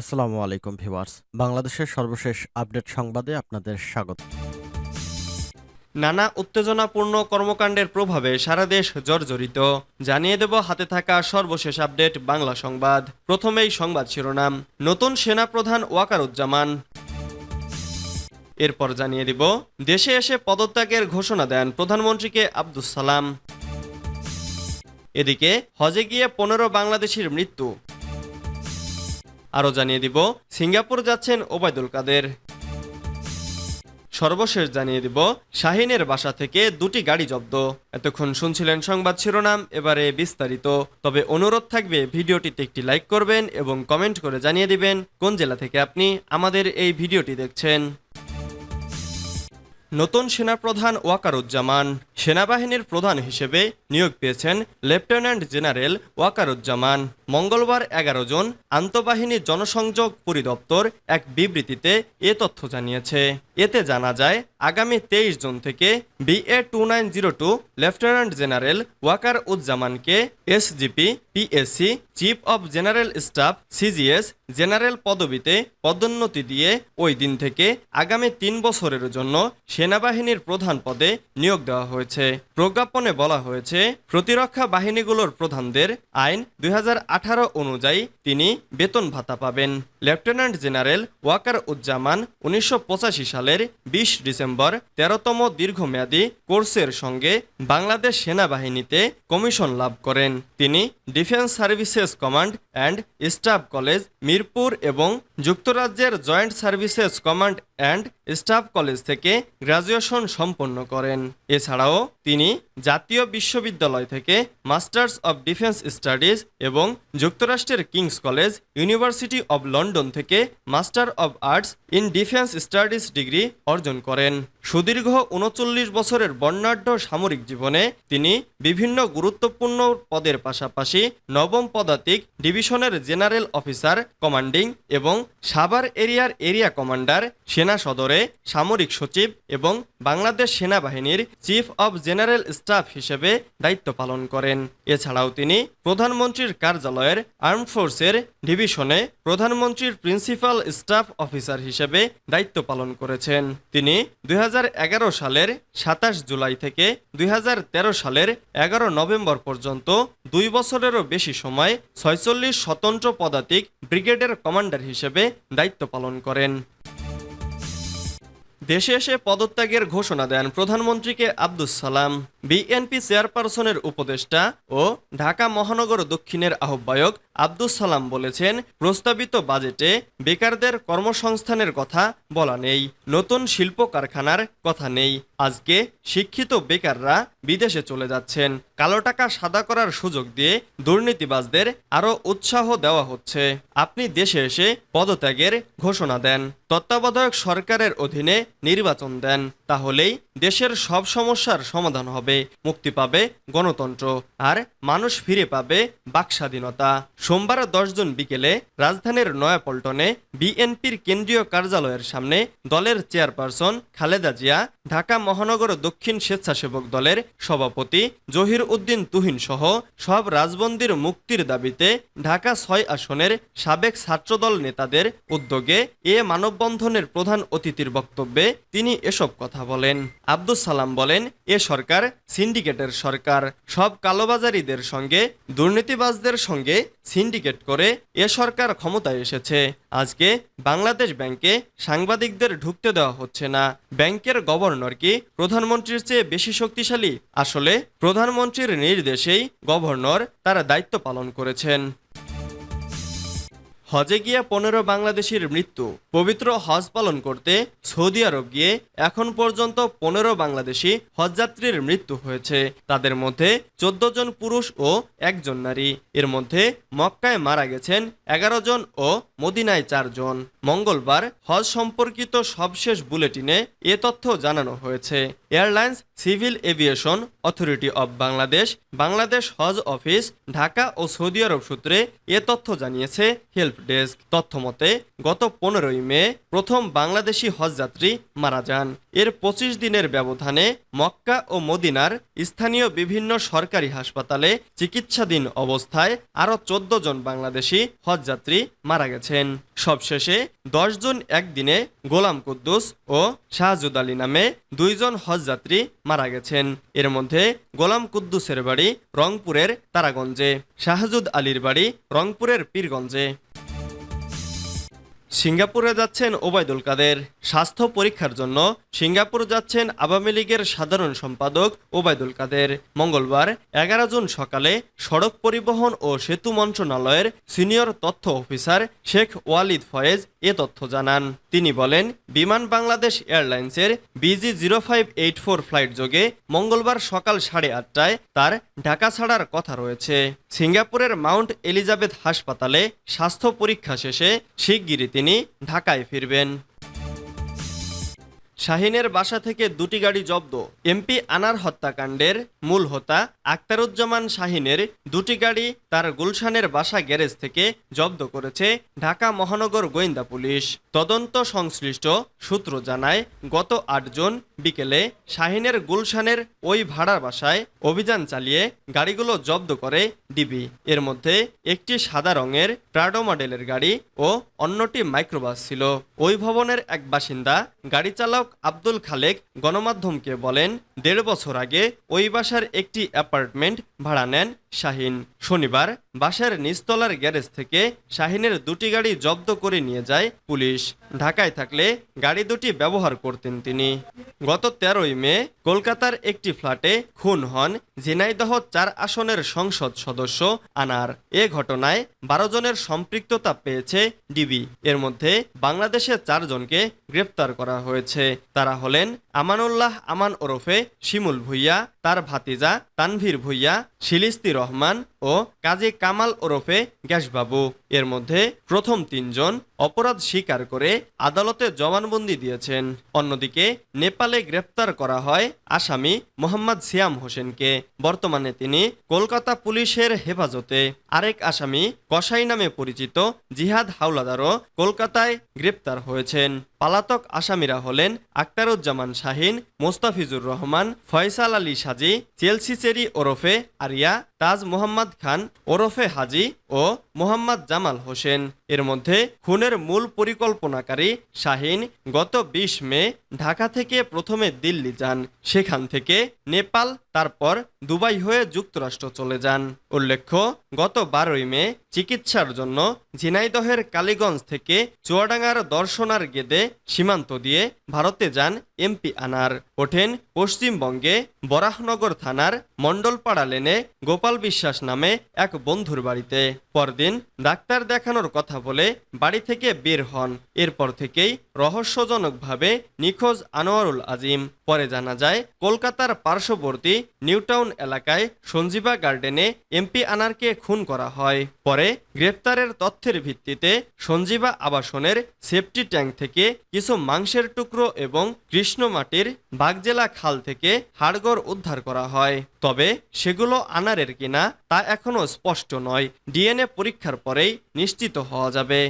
আসসালামু আলাইকুম ভিউয়ার্স। বাংলাদেশের সর্বশেষ আপডেট সংবাদে আপনাদের স্বাগত। নানা উত্তেজনাপূর্ণ কর্মকাণ্ডের প্রভাবে সারা দেশ জর্জরিত। জানিয়ে দেব হাতে থাকা সর্বশেষ আপডেট বাংলা সংবাদ। প্রথমেই সংবাদ শিরোনাম, নতুন সেনাপ্রধান ওয়াকারুজ্জামান। এরপর জানিয়ে দিব, দেশে এসে পদত্যাগের ঘোষণা দেন প্রধানমন্ত্রীকে আব্দুস সালাম। এদিকে হজে গিয়ে পনেরো বাংলাদেশির মৃত্যু। আরও জানিয়ে দিব। সিঙ্গাপুর যাচ্ছেন ওবায়দুল কাদের। সর্বশেষ জানিয়ে দিব, শাহিনের বাসা থেকে দুটি গাড়ি জব্দ। এতক্ষণ শুনছিলেন সংবাদ শিরোনাম, এবারে বিস্তারিত। তবে অনুরোধ থাকবে, ভিডিওটিতে একটি লাইক করবেন এবং কমেন্ট করে জানিয়ে দিবেন কোন জেলা থেকে আপনি আমাদের এই ভিডিওটি দেখছেন। নতুন সেনাপ্রধান ওয়াকারুজ্জামান। সেনাবাহিনীর প্রধান হিসেবে নিয়োগ পেয়েছেন লেফটেন্যান্ট জেনারেল ওয়াকারুজ্জামান। মঙ্গলবার এগারো জন আন্তঃবাহিনী জনসংযোগ পরিদপ্তর এক বিবৃতিতে এ তথ্য জানিয়েছে। এতে জানা যায়, আগামী তেইশ জুন থেকে BA two nine zero two lieutenant general Waker উজ্জামানকে SGP, PSC, chief of general staff CGS general পদবিতে পদোন্নতি দিয়ে ওই দিন থেকে আগামী তিন বছরের জন্য সেনাবাহিনীর প্রধান পদে নিয়োগ দেওয়া হয়েছে। প্রজ্ঞাপনে বলা হয়েছে, প্রতিরক্ষা বাহিনীগুলোর প্রধানদের আইন দুই অনুযায়ী তিনি বেতন ভাতা পাবেন। লেফটেন্যান্ট জেনারেল ওয়াকার উজ্জামান উনিশশো পঁচাশি সালের বিশ ডিসেম্বর তেরোতম দীর্ঘমেয়াদী কোর্সের সঙ্গে বাংলাদেশ সেনাবাহিনীতে কমিশন লাভ করেন। তিনি defence services command and staff college Mirpur এবং যুক্তরাজ্যের joint services command and staff college থেকে গ্রাজুয়েশন সম্পন্ন করেন। এছাড়াও তিনি জাতীয় বিশ্ববিদ্যালয় থেকে মাস্টার্স অব ডিফেন্স স্টাডিজ এবং যুক্তরাষ্ট্রের King's college university of London থেকে master of arts in defence studies degree অর্জন করেন। সুদীর্ঘ উনচল্লিশ বছরের বর্ণাঢ্য সামরিক জীবনে তিনি বিভিন্ন গুরুত্বপূর্ণ পদের পাশাপাশি নবম পদাতিক ডিভিশনের জেনারেল অফিসার, কমান্ডিং এবং সাভার এরিয়ার এরিয়া কমান্ডার, সেনা সদরে সামরিক সচিব এবং বাংলাদেশ সেনাবাহিনীর চিফ অব জেনারেল স্টাফ হিসেবে দায়িত্ব পালন করেন। এছাড়াও তিনি প্রধানমন্ত্রীর কার্যালয়ের আর্ম ফোর্সের ডিভিশনে প্রধানমন্ত্রীর প্রিন্সিপাল স্টাফ অফিসার হিসেবে দায়িত্ব পালন করেছেন। তিনি দু হাজার সালের সাতাশ জুলাই থেকে দুই হাজার তেরো সালের এগারো নভেম্বর পর্যন্ত দুই বছরেরও বেশি সময় ছয়চল্লিশ স্বতন্ত্র পদাতিক ব্রিগেডের কমান্ডার হিসেবে দায়িত্ব পালন করেন। দেশে এসে পদত্যাগের ঘোষণা দেন প্রধানমন্ত্রীকে আব্দুস সালাম। বিএনপি চেয়ারপারসনের উপদেষ্টা ও ঢাকা মহানগর দক্ষিণের আহ্বায়ক আব্দুস সালাম বলেছেন, প্রস্তাবিত বাজেটে বেকারদের কর্মসংস্থানের কথা বলা নেই, নতুন শিল্প কারখানার কথা নেই। আজকে শিক্ষিত বেকাররা বিদেশে চলে যাচ্ছেন। কালো টাকা সাদা করার সুযোগ দিয়ে দুর্নীতিবাজদের আরও উৎসাহ দেওয়া হচ্ছে। আপনি দেশে এসে পদত্যাগের ঘোষণা দেন। তত্ত্বাবধায়ক সরকারের অধীনে নির্বাচন দেন। তাহলেই দেশের সব সমস্যার সমাধান হবে। মুক্তি পাবে গণতন্ত্র আর মানুষ ফিরে পাবে বাকস্বাধীনতা। সোমবার দশ জুন বিকেলে রাজধানীর নয়াপল্টনে বিএনপির কেন্দ্রীয় কার্যালয়ের সামনে দলের চেয়ারপারসন খালেদা জিয়া, ঢাকা মহানগর দক্ষিণ স্বেচ্ছাসেবক দলের সভাপতি জহির উদ্দিন তুহিন সহ সব রাজবন্দির মুক্তির দাবিতে ঢাকা ছয় আসনের সাবেক ছাত্রদল নেতাদের উদ্যোগে এ মানববন্ধনের প্রধান অতিথির বক্তব্যে তিনি এসব কথা বলেন। আব্দুস সালাম বলেন, এ সরকার সিন্ডিকেটের সরকার। সব কালোবাজারিদের সঙ্গে, দুর্নীতিবাজদের সঙ্গে সিন্ডিকেট করে এ সরকার ক্ষমতায় এসেছে। আজকে বাংলাদেশ ব্যাংকে সাংবাদিকদের ঢুকতে দেওয়া হচ্ছে না। ব্যাংকের গভর্নর কি প্রধানমন্ত্রীর চেয়ে বেশি শক্তিশালী? আসলে প্রধানমন্ত্রীর নির্দেশেই গভর্নর তারা দায়িত্ব পালন করেছেন। হজে গিয়ে পনেরো বাংলাদেশির মৃত্যু, পবিত্র হজ পালন করতে সৌদি আরব গিয়ে এখন পর্যন্ত পনেরো বাংলাদেশি হজযাত্রীর মৃত্যু হয়েছে। তাদের মধ্যে চোদ্দ জন পুরুষ ও একজন নারী। এর মধ্যে মক্কায় মারা গেছেন এগারো জন ও মদিনায় চারজন মঙ্গলবার হজ সম্পর্কিত সবশেষ বুলেটিনে এ তথ্য জানানো হয়েছে। Airlines civil aviation authority of Bangladesh Bangladesh Hajj office, Dhaka O Saudi আরব সূত্রে এ তথ্য জানিয়েছে হেল্প ডেস্ক তথ্যমতে, গত পনেরোই মে প্রথম বাংলাদেশি হজযাত্রী মারা যান। এর পঁচিশ দিনের ব্যবধানে মক্কা ও মদিনার স্থানীয় বিভিন্ন সরকারি হাসপাতালে চিকিৎসাধীন অবস্থায় আরও চোদ্দ জন বাংলাদেশি হজযাত্রী মারা গেছেন। সবশেষে দশ জন একদিনে গোলাম কুদ্দুস ও শাহজুদ আলী নামে দুইজন হজযাত্রী মারা গেছেন। এর মধ্যে গোলাম কুদ্দুসের বাড়ি রংপুরের তারাগঞ্জে, শাহজুদ আলীর বাড়ি রংপুরের পীরগঞ্জে। সিঙ্গাপুরে যাচ্ছেন ওবায়দুল কাদের। স্বাস্থ্য পরীক্ষার জন্য সিঙ্গাপুর যাচ্ছেন আওয়ামী লীগের সাধারণ সম্পাদক ওবায়দুল কাদের। মঙ্গলবার এগারো জুন সকালে সড়ক পরিবহন ও সেতু মন্ত্রণালয়ের সিনিয়র তথ্য অফিসার শেখ ওয়ালিদ ফয়েজ এ তথ্য জানান। তিনি বলেন, বিমান বাংলাদেশ এয়ারলাইন্সের BG zero five eight four flight যোগে মঙ্গলবার সকাল সাড়ে আটটায় তার ঢাকা ছাড়ার কথা রয়েছে। সিঙ্গাপুরের মাউন্ট এলিজাবেথ হাসপাতালে স্বাস্থ্য পরীক্ষা শেষে শিগগিরই তিনি ঢাকায় ফিরবেন। শাহিনের বাসা থেকে দুটি গাড়ি জব্দ। এমপি আনার হত্যাকাণ্ডের মূল হোতা আক্তারুজ্জামান শাহিনের দুটি গাড়ি তার গুলশানের বাসা গ্যারেজ থেকে জব্দ করেছে ঢাকা মহানগর গোয়েন্দা পুলিশ। তদন্ত সংশ্লিষ্ট সূত্র জানায়, গত আট জুন বিকেলে শাহিনের গুলশানের ওই ভাড়ার বাসায় অভিযান চালিয়ে গাড়িগুলো জব্দ করে ডিবি। এর মধ্যে একটি সাদা রঙের প্রাডো মডেলের গাড়ি ও অন্যটি মাইক্রোবাস ছিল। ওই ভবনের এক বাসিন্দা গাড়ি চালক আব্দুল খালেক গণমাধ্যমকে বলেন, দেড় বছর আগে ওই বাসার একটি অ্যাপার্টমেন্ট ভাড়া নেন শাহিন। শনিবার বাসার নিচতলার গ্যারেজ থেকে শাহিনের দুটি গাড়ি জব্দ করে নিয়ে যায় পুলিশ। ঢাকায় থাকলে গাড়ি দুটি ব্যবহার করতেন তিনি। গত তেরোই মে কলকাতার একটি ফ্ল্যাটে খুন হন ঝিনাইদহ চার আসনের সংসদ সদস্য আনার। এ ঘটনায় বারো জনের সম্পৃক্ততা পেয়েছে ডিবি। এর মধ্যে বাংলাদেশের চারজনকে গ্রেপ্তার করা হয়েছে। তারা হলেন আমানুল্লাহ আমান ওরফে শিমুল ভুইয়া, তার ভাতিজা তানভীর ভুইয়া, শিলিস্তি রহমান ও কাজী কামাল ওরফে গ্যাসবাবু। এর মধ্যে প্রথম তিনজন অপরাধ স্বীকার করে আদালতে জবানবন্দি দিয়েছেন। অন্যদিকে নেপালে গ্রেপ্তার করা হয় আসামি মোহাম্মদ সিয়াম হোসেনকে। বর্তমানে তিনি কলকাতা পুলিশের হেফাজতে। আরেক আসামি কসাই নামে পরিচিত জিহাদ হাওলাদারও কলকাতায় গ্রেপ্তার হয়েছেন। পালাতক আসামিরা হলেন আক্তারুজ্জামান শাহিন, মোস্তাফিজুর রহমান, ফয়সাল আলী সাজি, চেলসি চেরি ওরফে আরিয়া, তাজ মোহাম্মদ খান ওরফে হাজি ও মোহাম্মদ জামাল হোসেন। এর মধ্যে খুনের মূল পরিকল্পনাকারী শাহিন গত বিশ মে ঢাকা থেকে প্রথমে দিল্লি যান। সেখান থেকে নেপাল, তারপর দুবাই হয়ে যুক্তরাষ্ট্র চলে যান। উল্লেখ্য, গত বারোই মে চিকিৎসার জন্য ঝিনাইদহের কালীগঞ্জ থেকে চুয়াডাঙ্গার দর্শনার গেদে সীমান্ত দিয়ে ভারতে যান এমপি আনার। ওঠেন পশ্চিমবঙ্গে বরাহনগর থানার মণ্ডলপাড়া লেনে গোপাল বিশ্বাস নামে এক বন্ধুর বাড়িতে। পরদিন ডাক্তার দেখানোর কথা বলে বাড়ি থেকে বের হন। এরপর থেকেই রহস্যজনকভাবে নিখোঁজ আনোয়ারুল আজিম। পরে জানা যায়, কলকাতার পার্শ্ববর্তী নিউটাউন এলাকায় সঞ্জীবা গার্ডেনে এমপি আনারকে খুন করা হয়। পরে গ্রেপ্তারের তথ্যের ভিত্তিতে সঞ্জীবা আবাসনের সেফটি ট্যাঙ্ক থেকে কিছু মাংসের টুকরো এবং কৃষ্ণমাটির বাগজেলা খাল থেকে হাড়গড় উদ্ধার করা হয়। তবে সেগুলো আনারের কিনা তা এখনও স্পষ্ট নয়। ডিএনএ পরীক্ষার পরেই নিশ্চিত হওয়া যাবে।